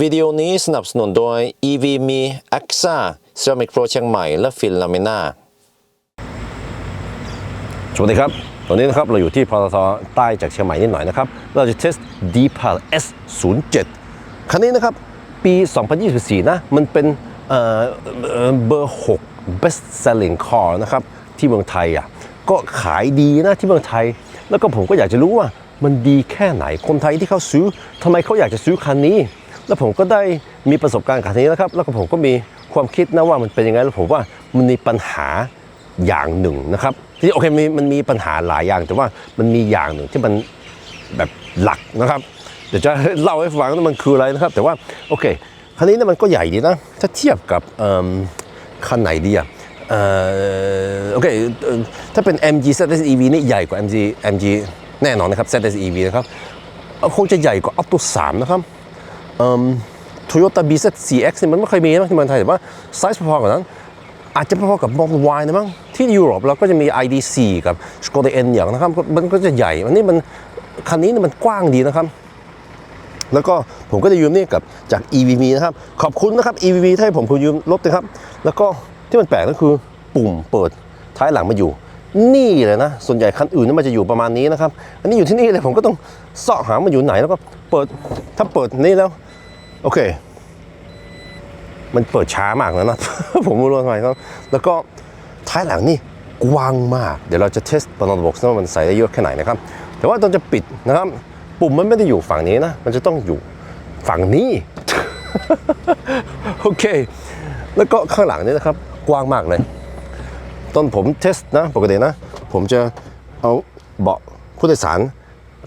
วิดีโอนี้สนับสนุนโดย EV มี AXA Ceramic Pro เชียงใหม่ และฟินลามิน่าสวัสดีครับ ตอนนี้นะครับเราอยู่ที่พทใต้จากเชียงใหม่นิดหน่อยนะครับ เราจะเทส d p a l S 0 7 คันนี้นะครับ ปี 2024 นะ มันเป็นเอ่อเอ่อเบอร์ 6 best selling car นะครับ ที่เมืองไทยอะ ก็ขายดีนะที่เมืองไทย แล้วก็ผมก็อยากจะรู้ว่ามันดีแค่ไหน คนไทยที่เขาซื้อทำไมเขาอยากจะซื้อคันนี้ แล้วผมก็ได้มีประสบการณ์กับคันนี้นะครับ แล้วก็ผมก็มีความคิดนะว่ามันเป็นยังไงแล้วผมว่ามันมีปัญหาอย่างหนึ่งนะครับ ที่โอเคมีมันมีปัญหาหลายอย่าง แต่ว่ามันมีอย่างหนึ่งที่มันแบบหลักนะครับ เดี๋ยวจะเล่าให้ฟังว่ามันคืออะไรนะครับ แต่ว่าโอเคคันนี้นี่ยมันก็ใหญ่ดีนะถ้าเทียบกับคันไหนดีอะเอ่อโอเคถ้าเป็น MG ZS EV นี่ใหญ่กว่า MG MG แน่นอนนะครับ ZS EV นะครับคงจะใหญ่กว่า Opto 3นะครับ โตโยต้า BZ CX เนี่ยมันไม่เคยมีนะที่เมืองไทยแต่ว่าไซส์พอๆกับนั้น อาจจะพอๆกับ Model Y นะมั้งที่ยุโรปเราก็จะมี ID4 กับ Skoda N อย่างนะครับมันก็จะใหญ่อันนี้มันคันนี้เนี่ยมันกว้างดีนะครับ แล้วก็ผมก็จะยืมนี่กับจาก EVV นะครับ ขอบคุณนะครับ EVV ที่ให้ผมคุณยืมรถนะครับ แล้วก็ที่มันแปลกก็คือปุ่มเปิดท้ายหลังมาอยู่ นี่เลยนะ ส่วนใหญ่คันอื่นนี่มันจะอยู่ประมาณนี้นะครับ อันนี้อยู่ที่นี่เลยผมก็ต้องเสาะหามันอยู่ไหนแล้วก็เปิดถ้าเปิดนี่แล้ว โอเค มันเปิดช้ามากแล้วนะ ผมไม่รู้ทำไมครับ แล้วก็ท้ายหลังนี่กว้างมาก เดี๋ยวเราจะเทสตอนระบบว่ามันใส่ได้เยอะแค่ไหนนะครับ แต่ว่าตอนจะปิดนะครับ ปุ่มมันไม่ได้อยู่ฝั่งนี้นะ มันจะต้องอยู่ฝั่งนี้ โอเค แล้วก็ข้างหลังนี่นะครับ กว้างมากเลย ตอนผมเทสนะ ปกตินะ ผมจะเอาเบาะผู้โดยสาร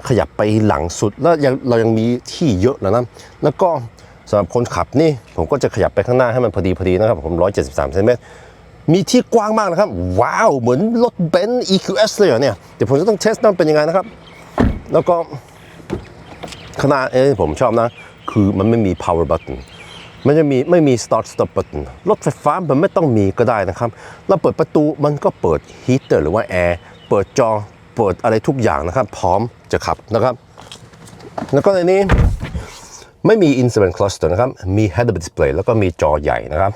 ขยับไปหลังสุดแล้วยังเรายังมีที่เยอะแล้วนะแล้วก็สำหรับคนขับนี่ผมก็จะขยับไปข้างหน้าให้มันพอดีพอดีนะครับผม173เซนติเมตรมีที่กว้างมากนะครับ ว้าว เหมือนรถเบนซ์ EQS เลยเหรอเนี่ย เดี๋ยวผมจะต้องเทสนะเป็นยังไงนะครับ แล้วก็ขนาดเอ้ผมชอบนะ คือมันไม่มี power button มันจะมีไม่มี start stop button รถไฟฟ้ามันไม่ต้องมีก็ได้นะครับ เราเปิดประตูมันก็เปิด heater หรือว่าแอร์ เปิดจอ เปิดอะไรทุกอย่างนะครับ พร้อมจะขับนะครับ แล้วก็ในนี้ไม่มี instrument cluster นะครับ มี head up display แล้วก็มีจอใหญ่นะครับ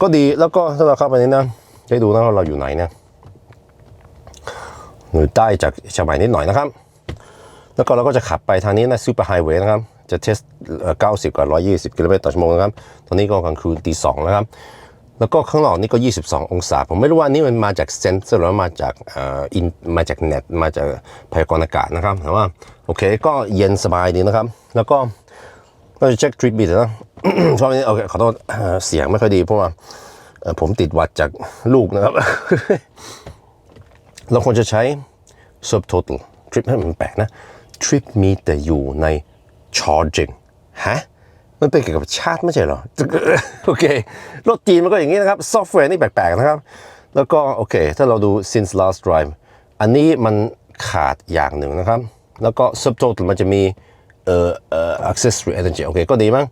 ก็ดีแล้วก็ถ้าเราเข้าไปนี้นะได้ดูนะว่าเราอยู่ไหนเนี่ยอยู่ใต้จากเชียนิดหน่อยนะครับ แล้วก็เราก็จะขับไปทางนี้นะซูเปอร์ไฮเวย์นะครับ จะเทสเอ่อ90 กับ 120 กิโลเมตรต่อชั่วโมงนะครับ ตอนนี้ก็กลางคืนตีสองนะครับ แล้วก็ข้างนอกนี่ก็ 22 องศา ผมไม่รู้ว่านี่มันมาจากเซนเซอร์หรือมาจากเอ่ออินมาจากเน็ตมาจากพยากรณ์อากาศนะครับแต่ว่าโอเคก็เย็นสบายดีนะครับ แล้วก็ก็จะเช็คทริปบิดนะเพราะวันนี้โอเคขอโทษเเสียงไม่ค่อยดีเพราะว่าผมติดวัดจากลูกนะครับ เราควรจะใช้ subtotal trip ให้มันแปลกนะ trip มีแต่อยู่ใน charging ฮะ มันเป็นเกี่ยวกับชาติไม่ใช่เหรอ โอเค รถจีนมันก็อย่างนี้นะครับ ซอฟต์แวร์นี่แปลกๆนะครับ แล้วก็โอเค ถ้าเราดู since last drive อันนี้มันขาดอย่างหนึ่งนะครับ แล้วก็ subtotal มันจะมีเอ่อเอ่อ accessory energy โอเค ก็ดีมั้ง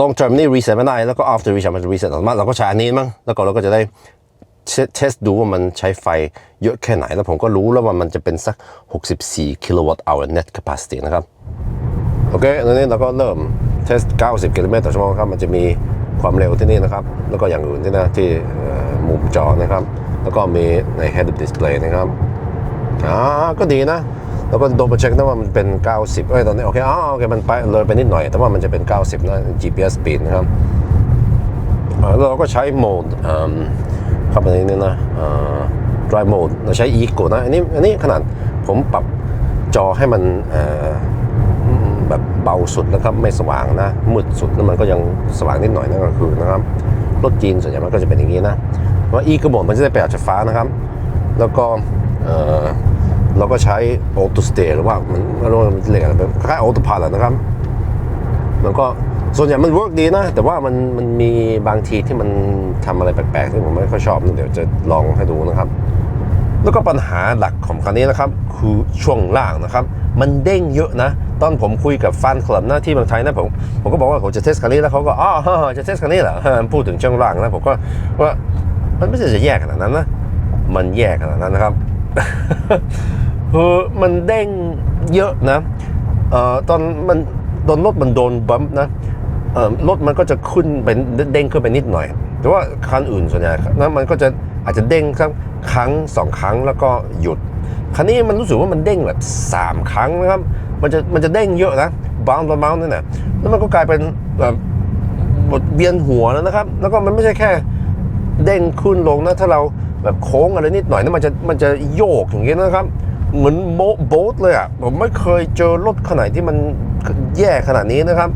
long term นี่ reset ไม่ได้ แล้วก็ after reset มันจะ reset อัตโนมัติเราก็ใช้อันนี้มั้ง แล้วก็เราก็จะได้เทสดูว่ามันใช้ไฟเยอะแค่ไหน แล้วผมก็รู้แล้วว่ามันจะเป็นสัก 64กิโลวัตต์ hour net capacity นะครับ โอเคตอนนี้เราก็เริ่ม เทส 90 กิโลเมตรต่อชั่วโมงครับ มันจะมีความเร็วที่นี่นะครับ แล้วก็อย่างอื่นที่นะที่มุมจอนะครับ แล้วก็มีใน head up display นะครับอ่าก็ดีนะ แล้วก็โดนมาเช็คนะว่ามันเป็น 90 เอ้ย ตอนนี้โอเคอ๋อโอเค มันไปเลยไปนิดหน่อย แต่ว่ามันจะเป็น 90 นะ GPS speed นะครับอ่าแล้วเราก็ใช้โหมดเข้าไปในนี้นะ drive mode เราใช้ eco นะ อันนี้ อันนี้ขนาดผมปรับจอให้มันอ แบบเบาสุดนะครับไม่สว่างนะมืดสุดแล้วมันก็ยังสว่างนิดหน่อยนั่นก็คือนะครับรถจีนส่วนใหญ่มันก็จะเป็นอย่างนี้นะว่า eco mode มันจะได้ปอัดไฟฟ้านะครับ แล้วก็เออเราก็ใช้ auto stay หรือว่ามันไม่รู้มันเรียกอะไรแบบคล้าย auto pilot นะครับ มันก็ส่วนใหญ่มันเวิร์กดีนะ แต่ว่ามันมันมีบางทีที่มันทำอะไรแปลกๆที่ผมไม่ค่อยชอบนะเดี๋ยวจะลองให้ดูนะครับ แล้วก็ปัญหาหลักของคันนี้นะครับ คือช่วงล่างนะครับ มันเด้งเยอะนะ ตอนผมคุยกับฟันคลับหน้าที่เมืองไทยนะผมผมก็บอกว่าผมจะเทสคันนี้แล้วเขาก็อ๋อจะเทสคันนี้เหรอพูดถึงช่วงล่างนะผมก็ว่ามันไม่ใช่จะแย่ขนาดนั้นนะมันแย่ขนาดนั้นนะครับคือมันเด้งเยอะนะเอ่อตอนมันตอนรถมันโดนบัมป์นะเอ่อรถมันก็จะขึ้นเป็นเด้งขึ้นไปนิดหน่อย แต่ว่าคันอื่นส่วนใหญ่นั้นมันก็จะอาจจะเด้งสักครั้งสองครั้งแล้วก็หยุดคันนี้มันรู้สึกว่ามันเด้งแบบ 3 ครั้งนะครับ มันจะมันจะเด้งเยอะนะบ้างบ้างนั่นน่ะแล้วมันก็กลายเป็นแบบบทเวียนหัวแล้วนะครับ แล้วก็มันไม่ใช่แค่เด้งขึ้นลงนะถ้าเราแบบโค้งอะไรนิดหน่อยนะมันจะมันจะโยกอย่างเงี้ยนะครับ เหมือนโบโบ๊ทเลยอะผมไม่เคยเจอรถขนาดที่มันแย่ขนาดนี้นะครับ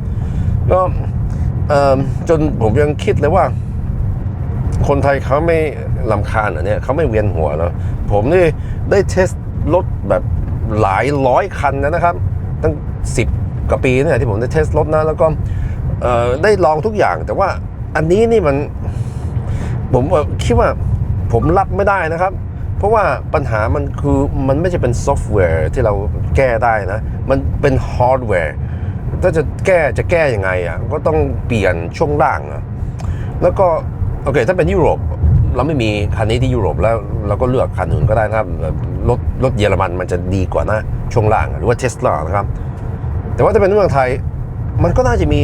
ก็เออจนผมยังคิดเลยว่า คนไทยเขาไม่ลำคาญเหรอเนี่ยเขาไม่เวียนหัวแล้วผมนี่ได้เทสรถแบบหลายร้อยคันนะครับ ตั้งสิบกว่าปีนี่ยที่ผมได้เทสรถนะแล้วก็ได้ลองทุกอย่าง แต่ว่าอันนี้นี่มันผมคิดว่าผมรับไม่ได้นะครับ เพราะว่าปัญหามันคือมันไม่ใช่เป็นซอฟต์แวร์ที่เราแก้ได้นะ มันเป็นฮาร์ดแวร์ถ้าจะแก้จะแก้ยังไงอะก็ต้องเปลี่ยนช่วงล่างอะแล้วก็โอเคถ้าเป็นยุโรป เราไม่มีคันนี้ที่ยุโรปแล้วเราก็เลือกคันอื่นก็ได้นะครับรถรถเยอรมันมันจะดีกว่านะช่วงล่างหรือว่าเทสลานะครับ แต่ว่าถ้าเป็นเมืองไทยมันก็น่าจะมี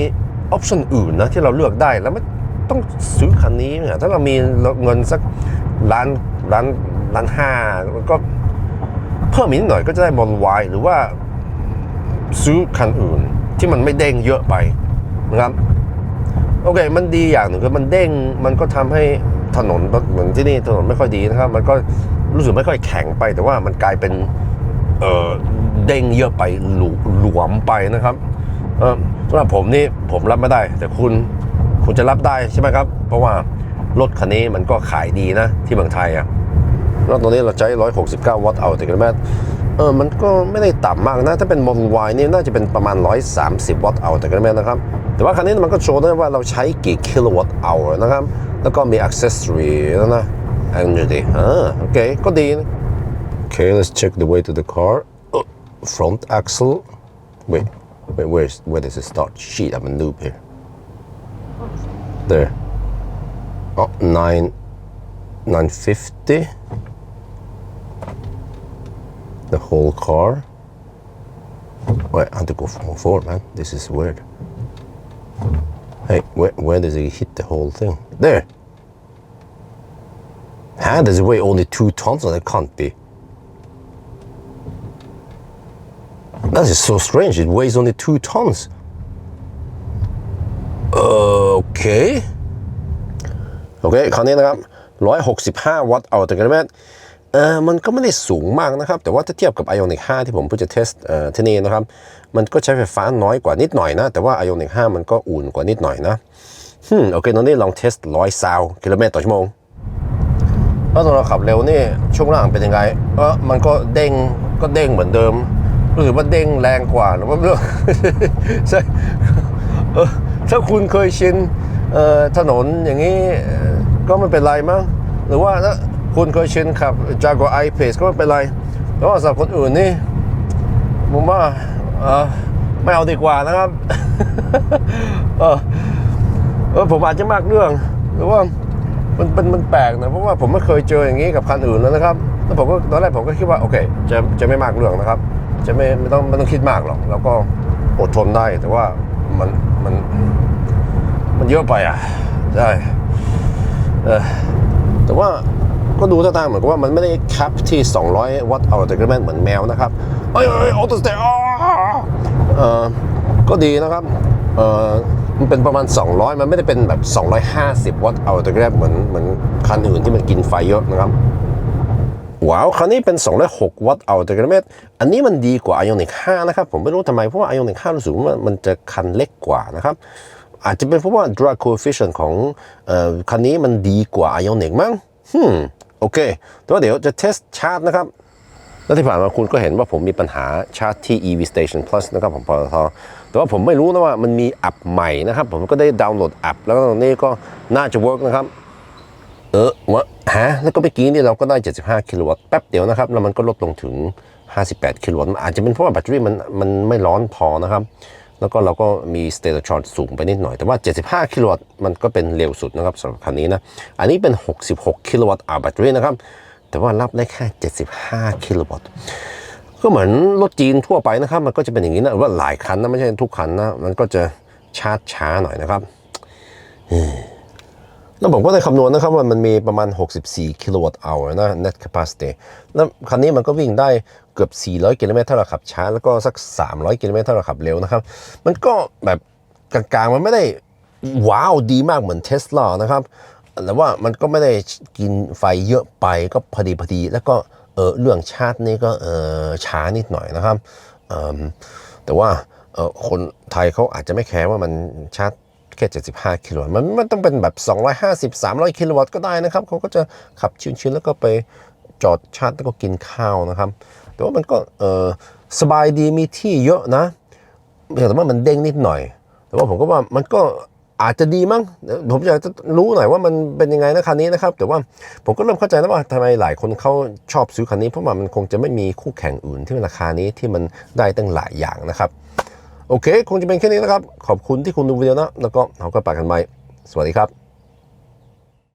ออปชันอื่นนะที่เราเลือกได้แล้วไม่ต้องซื้อคันนี้เนี่ยถ้าเรามีเงินสักล้านล้านล้านห้าก็เพิ่มอีกนิดหน่อยก็จะได้บอลวหรือว่าซื้อคันอื่นที่มันไม่เด้งเยอะไปนะครับโอเค มันดีอย่างหนึ่งคือมันเด้งมันก็ทำให้ ถนนเหมือนที่นี่ถนนไม่ค่อยดีนะครับ มันก็รู้สึกไม่ค่อยแข็งไป แต่ว่ามันกลายเป็นเออเด้งเยอะไปหลวหลวมไปนะครับเออสำหรับผมนี่ผมรับไม่ได้ แต่คุณคุณจะรับได้ใช่ไหมครับ เพราะว่ารถคันนี้มันก็ขายดีนะที่เมืองไทยอะแล้วตอนนี้เราใช้ 169 วัตต์เอาแต่กันแม้เออมันก็ไม่ได้ต่ำมากนะ ถ้าเป็น Model Y นี่น่าจะเป็นประมาณ 130 วัตต์เอาแต่กันแม้นะครับ แต่ว่าคันนี้มันก็โชว์ได้ว่าเราใช้กี่กิโลวัตต์เอานะครับแล้วก็มี accessory แล้วนะอันนี้ดีอ่าโอเค ก็ดีนะ Okay let's check the way to the car oh, front axle wait wait where's where does it start shit I'm a noob here there oh 9 950 the whole car. Wait, I have to go from forward, man. This is weird. Hey, where, where does it hit the whole thing? There. How does it weigh only two tons? That can't be. That is so strange. It weighs only two tons. Okay. โอเคคราวนี้นะครับ165 วัตต์เอาแต่กันแมตเออมันก็ไม่ได้สูงมากนะครับ แต่ว่าถ้าเทียบกับ Ioniq 5ที่ผมเพิ่งจะเทสเอ่อที่นี่นะครับ มันก็ใช้ไฟฟ้าน้อยกว่านิดหน่อยนะ แต่ว่า Ioniq 5มันก็อุ่นกว่านิดหน่อยนะ ฮึมโอเคตอนนี้ลองเทส100ซาวกิโลเมตรต่อชั่วโมงแล้วตอนเราขับเร็วนี่ช่วงล่างเป็นยังไงเออมันก็เด้งก็เด้งเหมือนเดิมรู้สึกว่าเด้งแรงกว่าหรือว่าเรื่องใช่เออถ้าคุณเคยชินเอ่อถนนอย่างนี้ก็ไม่เป็นไรมั้งหรือว่าถ้าคุณเคยชินขับ Jaguar I-Pace ก็ไม่เป็นไรแต่ว่าสำหรับคนอื่นนี่ผมว่าเออไม่เอาดีกว่านะครับ เออผมอาจจะมากเรื่อง หรือว่ามันมันมันแปลกนะเพราะว่าผมไม่เคยเจออย่างนี้กับคันอื่นแล้วนะครับแล้วผมก็ตอนแรกผมก็คิดว่าโอเค จะจะไม่มากเรื่องนะครับ จะไม่ไม่ต้องไม่ต้องคิดมากหรอก แล้วก็อดทนได้แต่ว่ามันมันมันเยอะไปอะใช่เออแต่ว่าก็ดูท่าทางเหมือนกับว่ามันไม่ได้แคปที่ 200 วัตต์เอาแต่ก็แม่นเหมือนแมวนะครับเอ้ยเอ้ยออโตสเตย์เออก็ดีนะครับเออ มันเป็นประมาณ 200 มันไม่ได้เป็นแบบ 250 วัตต์เอาแต่ก็ได้เหมือนเหมือนคันอื่นที่มันกินไฟเยอะนะครับ ว้าวคันนี้เป็น 206 วัตต์เอาแต่กระเม็ดอันนี้มันดีกว่า Ioniq 5 นะครับ ผมไม่รู้ทำไม เพราะว่า Ioniq 5 รู้สึกว่ามันจะคันเล็กกว่านะครับ อาจจะเป็นเพราะว่า drag coefficient ของเอ่อคันนี้มันดีกว่า Ioniq มั้งฮึมโอเคแต่ว่าเดี๋ยวจะเทสชาร์จนะครับแล้วที่ผ่านมาคุณก็เห็นว่าผมมีปัญหาชาร์จที่ EV Station Plus นะครับของปตท แต่ว่าผมไม่รู้นะว่ามันมีแอปใหม่นะครับ ผมก็ได้ดาวน์โหลดแอปแล้วตรงนี้ก็น่าจะเวิร์กนะครับ เออวะฮะแล้วก็เมื่อกี้นี่เราก็ได้ 75 กิโลวัตต์แป๊บเดียวนะครับ แล้วมันก็ลดลงถึง 58 กิโลวัตต์อาจจะเป็นเพราะว่าแบตเตอรี่มันมันไม่ร้อนพอนะครับ แล้วก็เราก็มี state of charge สูงไปนิดหน่อย แต่ว่า 75 กิโลวัตต์มันก็เป็นเร็วสุดนะครับสำหรับคันนี้นะ อันนี้เป็น 66 กิโลวัตต์อาแบตเตอรี่นะครับ แต่ว่ารับได้แค่ 75 กิโลวัตต์ ก็เหมือนรถจีนทั่วไปนะครับ มันก็จะเป็นอย่างนี้นะว่าหลายคันนะไม่ใช่ทุกคันนะมันก็จะชาร์จช้าหน่อยนะครับแล้วผมก็ได้คำนวณนะครับว่ามันมีประมาณ 64 กิโลวัตต์เอานะ net capacity แล้วคันนี้มันก็วิ่งได้เกือบ 400 กิโลเมตรถ้าเราขับช้า แล้วก็สัก 300 กิโลเมตรถ้าเราขับเร็วนะครับ มันก็แบบกลางๆ มันไม่ได้ว้าวดีมากเหมือนเทสลานะครับ แต่ว่ามันก็ไม่ได้กินไฟเยอะไปก็พอดีพอดีแล้วก็ เออเรื่องชาร์จนี่ก็เออช้านิดหน่อยนะครับเอิ่มแต่ว่าเออคนไทยเขาอาจจะไม่แคร์ว่ามันชาร์จแค่ 75 กิโลวัตต์มันมันต้องเป็นแบบ 250 300 กิโลวัตต์ก็ได้นะครับเขาก็จะขับชินๆแล้วก็ไปจอดชาร์จแล้วก็กินข้าวนะครับ แต่ว่ามันก็เออสบายดีมีที่เยอะนะแต่ว่ามันเด้งนิดหน่อย แต่ว่าผมก็ว่ามันก็ อาจจะดีมั้งผมอยากจะรู้หน่อยว่ามันเป็นยังไงนะคันนี้นะครับ แต่ว่าผมก็เริ่มเข้าใจแล้วว่าทำไมหลายคนเขาชอบซื้อคันนี้ เพราะว่ามันคงจะไม่มีคู่แข่งอื่นที่ราคานี้ที่มันได้ตั้งหลายอย่างนะครับ โอเค คงจะเป็นแค่นี้นะครับ ขอบคุณที่คุณดูวิดีโอนะ แล้วก็เราก็ปากกันไปสวัสดีครับ